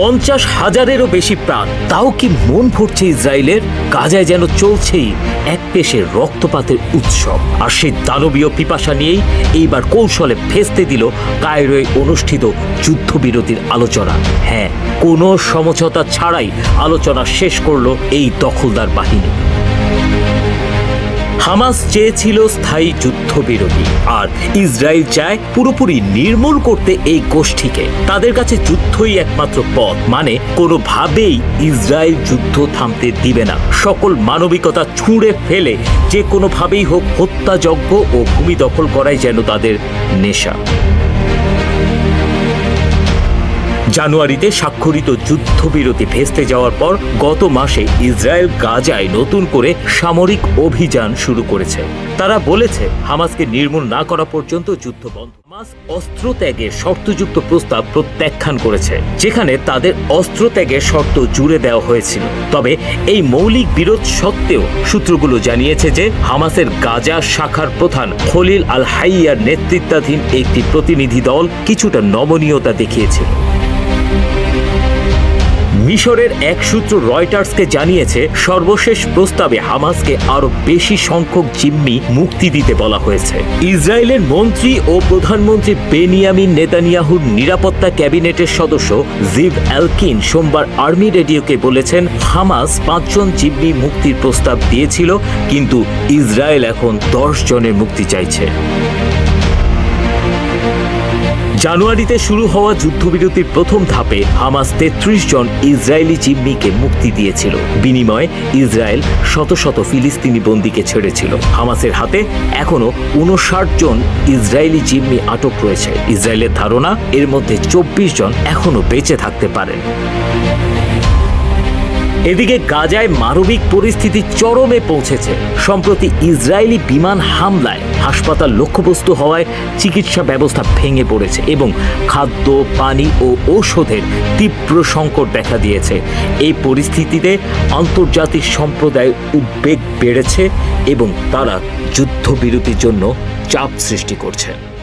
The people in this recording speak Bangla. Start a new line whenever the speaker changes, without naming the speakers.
পঞ্চাশ হাজারেরও বেশি প্রাণ তাও কি মন ভরছে ইসরায়েলের গাজায় যেন চলছেই এক পেশের রক্তপাতের উৎসব আর সেই দানবীয় পিপাসা নিয়েই এইবার কৌশলে ফেস্তে দিল কায়রোয় অনুষ্ঠিত যুদ্ধবিরতির আলোচনা হ্যাঁ কোনো সমঝোতা ছাড়াই আলোচনা শেষ করলো এই দখলদার বাহিনী হামাস চেয়েছিল স্থায়ী যুদ্ধবিরতি আর ইসরায়েল চায় পুরোপুরি নির্মূল করতে এই গোষ্ঠীকে তাদের কাছে যুদ্ধই একমাত্র পথ মানে কোনোভাবেই ইসরায়েল যুদ্ধ থামতে দিবে না সকল মানবিকতা ছুঁড়ে ফেলে যে কোনোভাবেই হোক হত্যাযজ্ঞ ও ভূমি দখল করাই যেন তাদের নেশা জানুয়ারিতে স্বাক্ষরিত যুদ্ধবিরতি ভেস্তে যাওয়ার পর গত মাসে ইসরায়েল গাজায় নতুন করে সামরিক অভিযান শুরু করেছে তারা বলেছে হামাসকে নির্মূল না করা পর্যন্ত যুদ্ধ বন্ধ হামাস অস্ত্র ত্যাগের শর্তযুক্ত প্রস্তাব প্রত্যাখ্যান করেছে যেখানে তাদের অস্ত্র ত্যাগের শর্ত জুড়ে দেওয়া হয়েছিল তবে এই মৌলিক বিরোধ সত্ত্বেও সূত্রগুলো জানিয়েছে যে হামাসের গাজা শাখার প্রধান খলিল আল হাইয়ার নেতৃত্বাধীন একটি প্রতিনিধি দল কিছুটা নমনীয়তা দেখিয়েছিল মিশরের এক সূত্র রয়টার্সকে জানিয়েছে সর্বশেষ প্রস্তাবে হামাসকে আরও বেশি সংখ্যক জিম্মি মুক্তি দিতে বলা হয়েছে ইসরায়েলের মন্ত্রী ও প্রধানমন্ত্রী বেনিয়ামিন নেতানিয়াহুর নিরাপত্তা ক্যাবিনেটের সদস্য জিভ অ্যালকিন সোমবার আর্মি রেডিওকে বলেছেন হামাস পাঁচজন জিম্মি মুক্তির প্রস্তাব দিয়েছিল কিন্তু ইসরায়েল এখন দশ জনের মুক্তি চাইছে জানুয়ারিতে শুরু হওয়া যুদ্ধবিরতির প্রথম ধাপে হামাস তেত্রিশ জন ইসরায়েলি জিম্মিকে মুক্তি দিয়েছিল বিনিময়ে ইসরায়েল শত শত ফিলিস্তিনি বন্দীকে ছেড়েছিল হামাসের হাতে এখনও উনষাট জন ইসরায়েলি জিম্মি আটক রয়েছে ইসরায়েলের ধারণা এর মধ্যে চব্বিশ জন এখনও বেঁচে থাকতে পারেন এদিকে গাজায় মানবিক পরিস্থিতি চরমে পৌঁছেছে সম্প্রতি ইসরায়েলি বিমান হামলায় হাসপাতাল লক্ষ্যবস্তু হওয়ায় চিকিৎসা ব্যবস্থা ভেঙে পড়েছে এবং খাদ্য পানি ও ঔষধের তীব্র সংকট দেখা দিয়েছে এই পরিস্থিতিতে আন্তর্জাতিক সম্প্রদায় উদ্বেগ বেড়েছে এবং তারা যুদ্ধবিরতির জন্য চাপ সৃষ্টি করছে